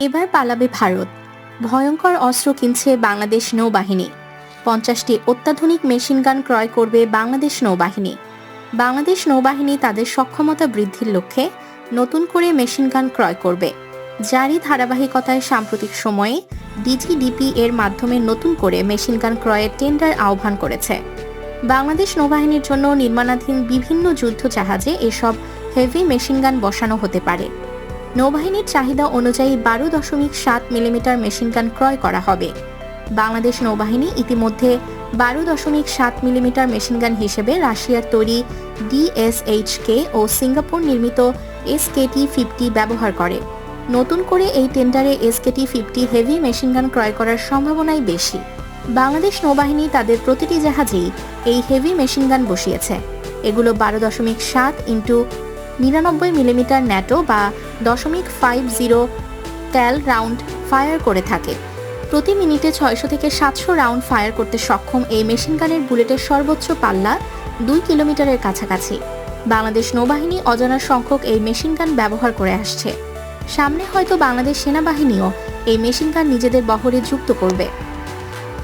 এবার পালাবে ভারত। ভয়ঙ্কর অস্ত্র কিনছে বাংলাদেশ নৌবাহিনী। পঞ্চাশটি অত্যাধুনিক মেশিনগান ক্রয় করবে বাংলাদেশ নৌবাহিনী। বাংলাদেশ নৌবাহিনী তাদের সক্ষমতা বৃদ্ধির লক্ষ্যে নতুন করে মেশিনগান ক্রয় করবে। জারি ধারাবাহিকতায় সাম্প্রতিক সময়ে ডিজিডিপি এর মাধ্যমে নতুন করে মেশিনগান ক্রয়ের টেন্ডার আহ্বান করেছে। বাংলাদেশ নৌবাহিনীর জন্য নির্মাণাধীন বিভিন্ন যুদ্ধ জাহাজে এসব হেভি মেশিনগান বসানো হতে পারে। নৌবাহিনীর চাহিদা অনুযায়ী বারো দশমিক সাত মিলিমিটার মেশিনগান ক্রয় করা হবে। বাংলাদেশ নৌবাহিনী ইতিমধ্যে বারো দশমিক সাত মিলিমিটার মেশিনগান হিসেবে রাশিয়ার তৈরি ডিএসএইচকে ও সিঙ্গাপুর নির্মিত এসকেটি ফিফটি ব্যবহার করে। নতুন করে এই টেন্ডারে SKT fifty heavy machine gun ক্রয় করার সম্ভাবনাই বেশি। বাংলাদেশ নৌবাহিনী তাদের প্রতিটি জাহাজেই এই হেভি মেশিনগান বসিয়েছে। এগুলো বারো দশমিক সাত ইন্টু নিরানব্বই মিলিমিটার ন্যাটো বা দশমিক ফাইভ জিরো ট্যাল রাউন্ড ফায়ার করে থাকে। প্রতি মিনিটে ছয়শো থেকে সাতশো রাউন্ড ফায়ার করতে সক্ষম এই মেশিনগানের বুলেটের সর্বোচ্চ পাল্লা দুই কিলোমিটারের কাছাকাছি। বাংলাদেশ নৌবাহিনী অজানা সংখ্যক এই মেশিনগান ব্যবহার করে আসছে। সামনে হয়তো বাংলাদেশ সেনাবাহিনীও এই মেশিনগান নিজেদের বহরে যুক্ত করবে।